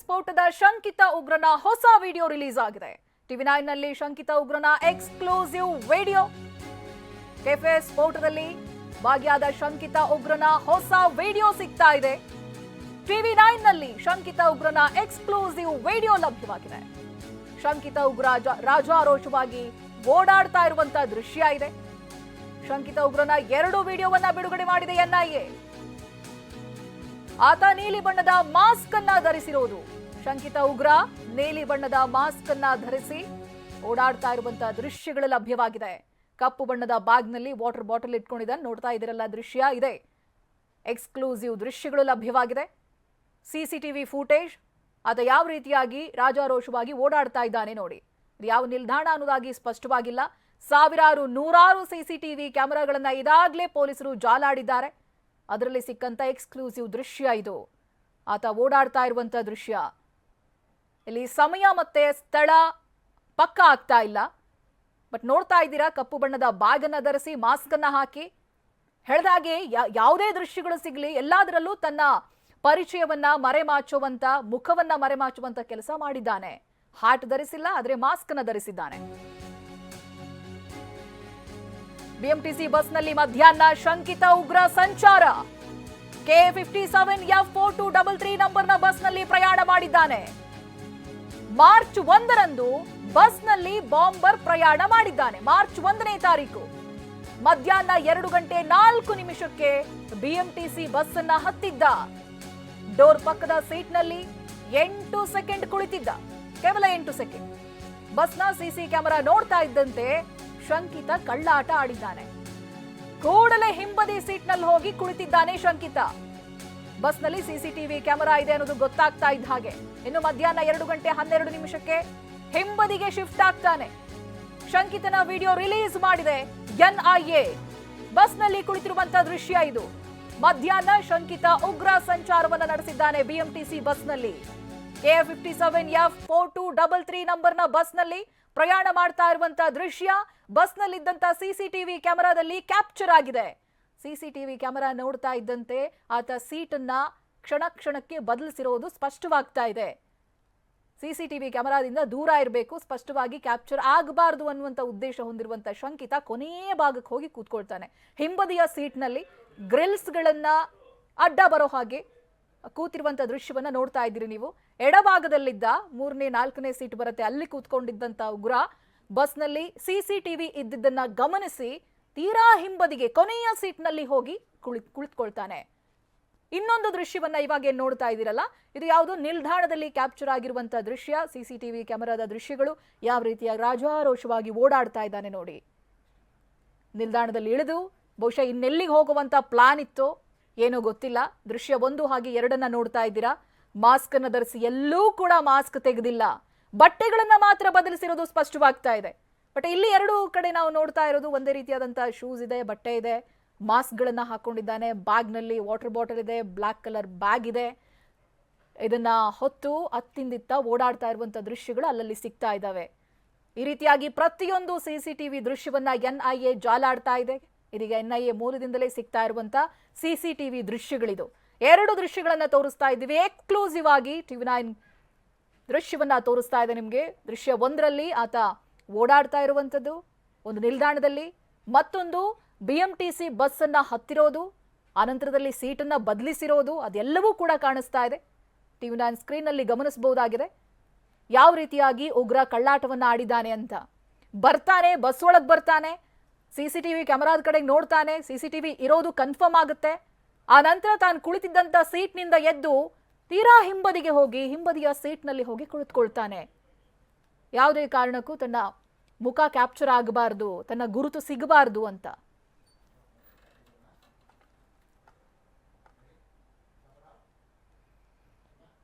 ಸ್ಫೋಟದ ಶಂಕಿತ ಉಗ್ರನ ಹೊಸ ವಿಡಿಯೋ ರಿಲೀಸ್ ಆಗಿದೆ. ಟಿವಿ ನೈನ್ನಲ್ಲಿ ಶಂಕಿತ ಉಗ್ರನ ಎಕ್ಸ್ಕ್ಲೂಸಿವ್ ವಿಡಿಯೋ. ಕೆಫೆ ಸ್ಫೋಟದಲ್ಲಿ ಭಾಗಿಯಾದ ಶಂಕಿತ ಉಗ್ರನ ಹೊಸ ವಿಡಿಯೋ ಸಿಗ್ತಾ ಇದೆ. ಟಿವಿ ನೈನ್ನಲ್ಲಿ ಶಂಕಿತ ಉಗ್ರನ ಎಕ್ಸ್ಕ್ಲೂಸಿವ್ ವಿಡಿಯೋ ಲಭ್ಯವಾಗಿದೆ. ಶಂಕಿತ ಉಗ್ರ ರಾಜಾರೋಷವಾಗಿ ಓಡಾಡ್ತಾ ಇರುವಂತಹ ದೃಶ್ಯ ಇದೆ. ಶಂಕಿತ ಉಗ್ರನ ಎರಡು ವಿಡಿಯೋವನ್ನ ಬಿಡುಗಡೆ ಮಾಡಿದೆ ಎನ್ಐಎ ಆತ ನೀಲಿ ಬಣ್ಣದ ಮಾಸ್ಕ್ ಅನ್ನ ಧರಿಸಿರೋದು. ಶಂಕಿತ ಉಗ್ರ ನೀಲಿ ಬಣ್ಣದ ಮಾಸ್ಕ್ ಅನ್ನ ಧರಿಸಿ ಓಡಾಡ್ತಾ ಇರುವಂತಹ ದೃಶ್ಯಗಳು ಲಭ್ಯವಾಗಿದೆ. ಕಪ್ಪು ಬಣ್ಣದ ಬ್ಯಾಗ್ನಲ್ಲಿ ವಾಟರ್ ಬಾಟಲ್ ಇಟ್ಕೊಂಡಿದ್ದಾನೆ ನೋಡ್ತಾ ಇದಿರಲ್ಲ ದೃಶ್ಯ ಇದೆ. ಎಕ್ಸ್ಕ್ಲೂಸಿವ್ ದೃಶ್ಯಗಳು ಲಭ್ಯವಾಗಿದೆ. ಸಿಸಿಟಿವಿ ಫೂಟೇಜ್, ಆತ ಯಾವ ರೀತಿಯಾಗಿ ರಾಜಾರೋಷವಾಗಿ ಓಡಾಡ್ತಾ ಇದ್ದಾನೆ ನೋಡಿ. ಯಾವ ನಿಲ್ದಾಣ ಅನ್ನೋದಾಗಿ ಸ್ಪಷ್ಟವಾಗಿಲ್ಲ. ಸಾವಿರಾರು ನೂರಾರು ಸಿಸಿಟಿವಿ ಕ್ಯಾಮೆರಾಗಳನ್ನ ಇದಾಗಲೇ ಪೊಲೀಸರು ಜಾಲಾಡಿದ್ದಾರೆ. ಅದರಲ್ಲಿ ಸಿಕ್ಕಂತ ಎಕ್ಸ್ಕ್ಲೂಸಿವ್ ದೃಶ್ಯ ಇದು. ಆತ ಓಡಾಡ್ತಾ ಇರುವಂತ ದೃಶ್ಯ. ಇಲ್ಲಿ ಸಮಯ ಮತ್ತೆ ಸ್ಥಳ ಪಕ್ಕ ಆಗ್ತಾ ಇಲ್ಲ. ಬಟ್ ನೋಡ್ತಾ ಇದ್ದೀರಾ, ಕಪ್ಪು ಬಣ್ಣದ ಬ್ಯಾಗ್ ಧರಿಸಿ ಮಾಸ್ಕ್ ಹಾಕಿ. ಹೇಳ್ದಾಗೆ ಯಾವುದೇ ದೃಶ್ಯಗಳು ಸಿಗ್ಲಿ, ಎಲ್ಲದರಲ್ಲೂ ತನ್ನ ಪರಿಚಯವನ್ನ ಮರೆಮಾಚುವಂತ, ಮುಖವನ್ನ ಮರೆಮಾಚುವಂತ ಕೆಲಸ ಮಾಡಿದ್ದಾನೆ. ಹಾಟ್ ಧರಿಸಿಲ್ಲ, ಆದ್ರೆ ಮಾಸ್ಕ್ ಅನ್ನ ಧರಿಸಿದ್ದಾನೆ. ಬಿಎಂಟಿಸಿ ಬಸ್ನಲ್ಲಿ ಮಧ್ಯಾಹ್ನ ಶಂಕಿತ ಉಗ್ರ ಸಂಚಾರ. K fifty seven F four two double three ನಂಬರ್ನ ಬಸ್ನಲ್ಲಿ ಪ್ರಯಾಣ ಮಾಡಿದ್ದಾನೆ. ಮಾರ್ಚ್ ಒಂದರಂದು ಬಸ್ನಲ್ಲಿ ಬಾಂಬರ್ ಪ್ರಯಾಣ ಮಾಡಿದ್ದಾನೆ. ಮಾರ್ಚ್ ಒಂದನೇ ತಾರೀಕು. ಮಧ್ಯಾಹ್ನ ಎರಡು ಗಂಟೆ ನಾಲ್ಕು ನಿಮಿಷಕ್ಕೆ ಬಿಎಂಟಿಸಿ ಬಸ್ ಅನ್ನ ಹತ್ತಿದ್ದ. ಡೋರ್ ಪಕ್ಕದ ಸೀಟ್ನಲ್ಲಿ ಎಂಟು ಸೆಕೆಂಡ್ ಕುಳಿತಿದ್ದ. ಕೇವಲ ಎಂಟು ಸೆಕೆಂಡ್. ಬಸ್ನ ಸಿಸಿ ಕ್ಯಾಮೆರಾ ನೋಡ್ತಾ ಇದ್ದಂತೆ ಶಂಕಿತ ಕಳ್ಳಾಟ ಆಡಿದ್ದಾನೆ. ಕೂಡಲೇ ಹಿಂಬದಿ ಸೀಟ್ನಲ್ಲಿ ಹೋಗಿ ಕುಳಿತಿದ್ದಾನೆ ಶಂಕಿತ. ಬಸ್ನಲ್ಲಿ ಸಿಸಿಟಿವಿ ಕ್ಯಾಮೆರಾ ಇದೆ ಅನ್ನೋದು ಗೊತ್ತಾಗ್ತಾ ಇದ್ದ ಹಾಗೆ. ಇನ್ನು ಮಧ್ಯಾಹ್ನ ಎರಡು ಗಂಟೆ ಹನ್ನೆರಡು ನಿಮಿಷಕ್ಕೆ ಹಿಂಬದಿಗೆ ಶಿಫ್ಟ್ ಆಗ್ತಾನೆ. ಶಂಕಿತನ ವಿಡಿಯೋ ರಿಲೀಸ್ ಮಾಡಿದೆ ಎನ್ಐಎ. ಬಸ್ನಲ್ಲಿ ಕುಳಿತಿರುವಂತಹ ದೃಶ್ಯ ಇದು. ಮಧ್ಯಾಹ್ನ ಶಂಕಿತ ಉಗ್ರ ಸಂಚಾರವನ್ನು ನಡೆಸಿದ್ದಾನೆ ಬಿಎಂಟಿಸಿ ಬಸ್ನಲ್ಲಿ. K fifty seven F four two double three ನಂಬರ್ನ ಬಸ್ನಲ್ಲಿ ಪ್ರಯಾಣ ಮಾಡ್ತಾ ಇರುವಂತಹ ದೃಶ್ಯ ಬಸ್ನಲ್ಲಿದ್ದಂತ ಸಿಸಿಟಿವಿ ಕ್ಯಾಮೆರಾದಲ್ಲಿ ಕ್ಯಾಪ್ಚರ್ ಆಗಿದೆ. ಸಿಸಿಟಿವಿ ಕ್ಯಾಮೆರಾ ನೋಡ್ತಾ ಇದ್ದಂತೆ ಆತ ಸೀಟನ್ನ ಕ್ಷಣ ಕ್ಷಣಕ್ಕೆ ಬದಲಿಸಿರೋದು ಸ್ಪಷ್ಟವಾಗ್ತಾ ಇದೆ. ಸಿಸಿಟಿವಿ ಕ್ಯಾಮೆರಾದಿಂದ ದೂರ ಇರಬೇಕು, ಸ್ಪಷ್ಟವಾಗಿ ಕ್ಯಾಪ್ಚರ್ ಆಗಬಾರದು ಅನ್ನುವಂಥ ಉದ್ದೇಶ ಹೊಂದಿರುವಂಥ ಶಂಕಿತ ಕೊನೆಯ ಭಾಗಕ್ಕೆ ಹೋಗಿ ಕೂತ್ಕೊಳ್ತಾನೆ. ಹಿಂಬದಿಯ ಸೀಟ್ನಲ್ಲಿ ಗ್ರಿಲ್ಸ್ಗಳನ್ನು ಅಡ್ಡ ಬರೋ ಹಾಗೆ ಕೂತಿರುವಂಥ ದೃಶ್ಯವನ್ನ ನೋಡ್ತಾ ಇದ್ದೀರಿ ನೀವು. ಎಡಭಾಗದಲ್ಲಿದ್ದ ಮೂರನೇ, ನಾಲ್ಕನೇ ಸೀಟ್ ಬರುತ್ತೆ. ಅಲ್ಲಿ ಕೂತ್ಕೊಂಡಿದ್ದಂತ ಉಗ್ರ ಬಸ್ನಲ್ಲಿ ಸಿಸಿಟಿವಿ ಇದ್ದಿದ್ದನ್ನ ಗಮನಿಸಿ ತೀರಾ ಹಿಂಬದಿಗೆ ಕೊನೆಯ ಸೀಟ್ನಲ್ಲಿ ಹೋಗಿ ಕುಳಿ, ಕುಳಿತುಕೊಳ್ತಾನೆ. ಇನ್ನೊಂದು ದೃಶ್ಯವನ್ನ ಇವಾಗ ಏನ್ ನೋಡ್ತಾ ಇದ್ದೀರಲ್ಲ? ಇದು ಯಾವುದೋ ನಿಲ್ದಾಣದಲ್ಲಿ ಕ್ಯಾಪ್ಚರ್ ಆಗಿರುವಂತ ದೃಶ್ಯ. ಸಿಸಿಟಿವಿ ಕ್ಯಾಮೆರಾದ ದೃಶ್ಯಗಳು ಯಾವ ರೀತಿಯ ರಾಜಾರೋಷವಾಗಿ ಓಡಾಡ್ತಾ ಇದ್ದಾನೆ ನೋಡಿ. ನಿಲ್ದಾಣದಲ್ಲಿ ಇಳಿದು, ಬಹುಶಃ ಇನ್ನೆಲ್ಲಿಗೆ ಹೋಗುವಂತ ಪ್ಲಾನ್ ಇತ್ತು ಏನೋ ಗೊತ್ತಿಲ್ಲ. ದೃಶ್ಯ ಒಂದು ಹಾಗೆ ಎರಡನ್ನ ನೋಡ್ತಾ ಇದ್ದೀರಾ? ಮಾಸ್ಕ್ ಅನ್ನು ಧರಿಸಿ ಎಲ್ಲೂ ಕೂಡ ಮಾಸ್ಕ್ ತೆಗೆದಿಲ್ಲ. ಬಟ್ಟೆಗಳನ್ನ ಮಾತ್ರ ಬದಲಿಸಿರೋದು ಸ್ಪಷ್ಟವಾಗ್ತಾ ಇದೆ. ಬಟ್ ಇಲ್ಲಿ ಎರಡು ಕಡೆ ನಾವು ನೋಡ್ತಾ ಇರೋದು ಒಂದೇ ರೀತಿಯಾದಂತಹ ಶೂಸ್ ಇದೆ, ಬಟ್ಟೆ ಇದೆ. ಮಾಸ್ಕ್ಗಳನ್ನ ಹಾಕೊಂಡಿದ್ದಾನೆ. ಬ್ಯಾಗ್ನಲ್ಲಿ ವಾಟರ್ ಬಾಟಲ್ ಇದೆ ಬ್ಲ್ಯಾಕ್ ಕಲರ್ ಬ್ಯಾಗ್ ಇದೆ. ಇದನ್ನ ಹೊತ್ತು, ಅತ್ತಿಂದಿತ್ತ ಓಡಾಡ್ತಾ ಇರುವಂತ ದೃಶ್ಯಗಳು ಅಲ್ಲಲ್ಲಿ ಸಿಗ್ತಾ ಇದ್ದಾವೆ. ಈ ರೀತಿಯಾಗಿ ಪ್ರತಿಯೊಂದು ಸಿ ಸಿ ಟಿವಿ ದೃಶ್ಯವನ್ನ ಎ ಜಾಲಾಡ್ತಾ ಇದೆ. ಇದೀಗ ಎನ್ ಐ ಎ ಮೂಲದಿಂದಲೇ ಸಿಗ್ತಾ ಇರುವಂತ ವಿ ದೃಶ್ಯಗಳಿದು. ಎರಡು ದೃಶ್ಯಗಳನ್ನ ತೋರಿಸ್ತಾ ಇದ್ದೀವಿ. ಎಕ್ಸ್ಕ್ಲೂಸಿವ್ ಆಗಿ ಟಿವಿ ನೈನ್ ದೃಶ್ಯವನ್ನ ತೋರಿಸ್ತಾ ಇದೆ ನಿಮಗೆ. ದೃಶ್ಯ ಒಂದರಲ್ಲಿ ಆತ ಓಡಾಡ್ತಾ ಇರುವಂಥದ್ದು ಒಂದು ನಿಲ್ದಾಣದಲ್ಲಿ. ಮತ್ತೊಂದು B M T C bus ಅನ್ನ ಹತ್ತಿರೋದು, ಆನಂತರದಲ್ಲಿ ಸೀಟನ್ನ ಬದಲಿಸಿರೋದು, ಅದೆಲ್ಲವೂ ಕೂಡ ಕಾಣಿಸ್ತಾ ಇದೆ. ಟಿವಿ ನೈನ್ ಸ್ಕ್ರೀನ್ನಲ್ಲಿ ಗಮನಿಸಬಹುದಾಗಿದೆ. ಯಾವ ರೀತಿಯಾಗಿ ಉಗ್ರ ಕಳ್ಳಾಟವನ್ನ ಆಡಿದ್ದಾನೆ ಅಂತ. ಬರ್ತಾನೆ, ಬಸ್ ಒಳಗೆ ಬರ್ತಾನೆ. ಸಿ ಸಿ ಟಿವಿ ಕ್ಯಾಮರಾದ ಕಡೆಗೆ ನೋಡ್ತಾನೆ. ಸಿ ಸಿ ಟಿವಿ ಇರೋದು ಕನ್ಫರ್ಮ್ ಆಗುತ್ತೆ. ಆ ನಂತರ ತಾನು ಕುಳಿತಿದ್ದಂಥ ಸೀಟ್ನಿಂದ ಎದ್ದು ತೀರಾ ಹಿಂಬದಿಗೆ ಹೋಗಿ ಹಿಂಬದಿಯ ಸೀಟ್ನಲ್ಲಿ ಹೋಗಿ ಕುಳಿತುಕೊಳ್ತಾನೆ. ಯಾವುದೇ ಕಾರಣಕ್ಕೂ ತನ್ನ ಮುಖ ಕ್ಯಾಪ್ಚರ್ ಆಗಬಾರ್ದು, ತನ್ನ ಗುರುತು ಸಿಗಬಾರ್ದು ಅಂತ.